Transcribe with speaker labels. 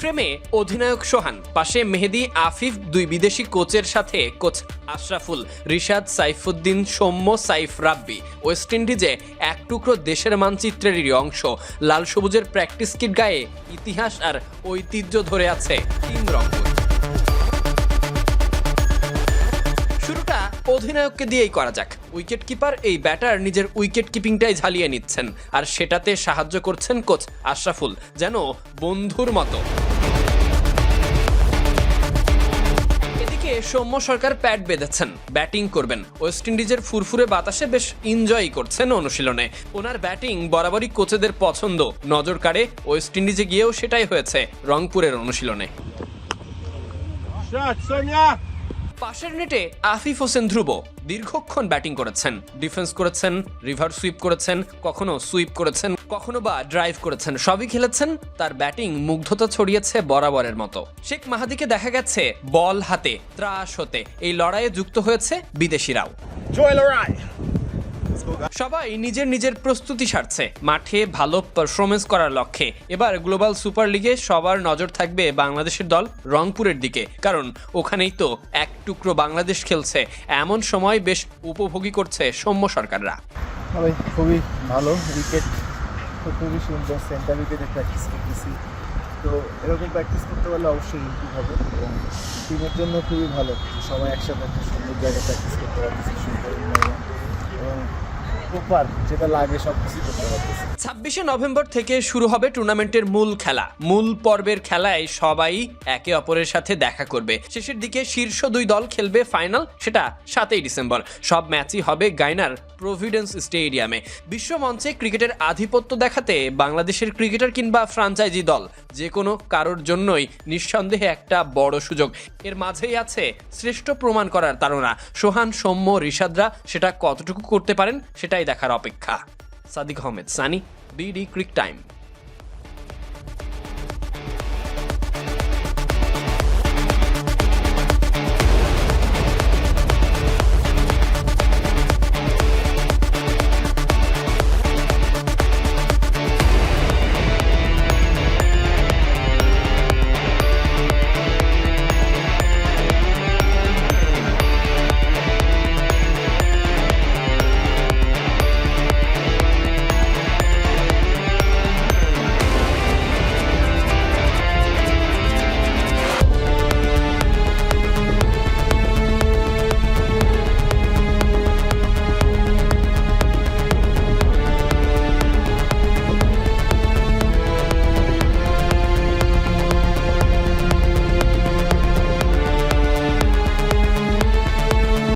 Speaker 1: ফ্রেমে অধিনায়ক সোহান, পাশে মেহেদি আফিফ, দুই বিদেশি কোচের সাথে কোচ আশরাফুল, রিশাদ সাইফুদ্দিন, সৌম্য সাইফ রাব্বি। ওয়েস্ট ইন্ডিজে এক টুকরো দেশের মানচিত্রেরই অংশ। লাল সবুজের প্র্যাকটিস কিট গায়ে ইতিহাস আর ঐতিহ্য ধরে আছে তিন শুরুটা অধিনায়ককে দিয়েই করা যাক। উইকেট কিপার এই ব্যাটার নিজের উইকেট কিপিংটাই ঝালিয়ে নিচ্ছেন, আর সেটাতে সাহায্য করছেন কোচ আশরাফুল, যেন বন্ধুর মতো। সৌম্য সরকার প্যাড বেঁধেছেন ব্যাটিং করবেন। ওয়েস্ট ইন্ডিজের ফুরফুরে বাতাসে বেশ এনজয় করছেন অনুশীলনে। ওনার ব্যাটিং বরাবরই কোচেদের পছন্দ। নজর কাড়ে ওয়েস্ট ইন্ডিজে গিয়েও সেটাই হয়েছে রংপুরের অনুশীলনে। পাশের নেটে আফিফ হোসেন ধ্রুব দীর্ঘক্ষণ ব্যাটিং করেছেন ডিফেন্স করেছেন রিভার সুইপ করেছেন কখনো সুইপ করেছেন কখনো বা ড্রাইভ করেছেন সবই খেলেছেন তার ব্যাটিং মুগ্ধতা ছড়িয়েছে বরাবরের মতো। শেখ মাহাদিকে দেখা গেছে বল হাতে ত্রাস হতে। এই লড়াইয়ে যুক্ত হয়েছে বিদেশিরাও। সবাই নিজের নিজের প্রস্তুতি সারছে। মাঠে ভালো পারফরমেন্স করার লক্ষ্যে। এবার গ্লোবাল সুপার লিগে সবার নজর থাকবে বাংলাদেশের দল রংপুরের দিকে। কারণ ওখানেই তো এক টুকরো বাংলাদেশ খেলছে। এমন সময় বেশ উপভোগী করছে সৌম্য সরকাররা।
Speaker 2: খুবই ভালো উইকেট তো খুবই সুন্দর সেন্টার উইকেটে প্র্যাকটিস করতেছি। তো এরকম প্র্যাকটিস করতে পারলে অবশ্যই ইম্প্রুভ হবে এবং টিমের জন্য খুবই ভালো। সবাই একসাথে একটা সুন্দর জায়গায় প্র্যাকটিস করতে পারতেছি, সুন্দর প্রপার যেটা লাগে সব করতে পারতেছি।
Speaker 1: ছাব্বিশে নভেম্বর থেকে শুরু হবে টুর্নামেন্টের মূল খেলা। মূল পর্বের খেলায় সবাই একে অপরের সাথে দেখা করবে। শেষের দিকে শীর্ষ দুই দল খেলবে ফাইনাল, সেটা সাতই ডিসেম্বর। সব ম্যাচই হবে গাইনার প্রভিডেন্স স্টেডিয়ামে। বিশ্ব মঞ্চে ক্রিকেটের আধিপত্য দেখাতে বাংলাদেশের ক্রিকেটার কিংবা ফ্রাঞ্চাইজি দল, যে কোনো কারোর জন্যই নিঃসন্দেহে একটা বড় সুযোগ। এর মাঝেই আছে শ্রেষ্ঠ প্রমাণ করার তারা সোহান, সৌম্য, রিশাদরা সেটা কতটুকু করতে পারেন দেখার অপেক্ষা। Sadiq Ahmed Sunny BD Crictime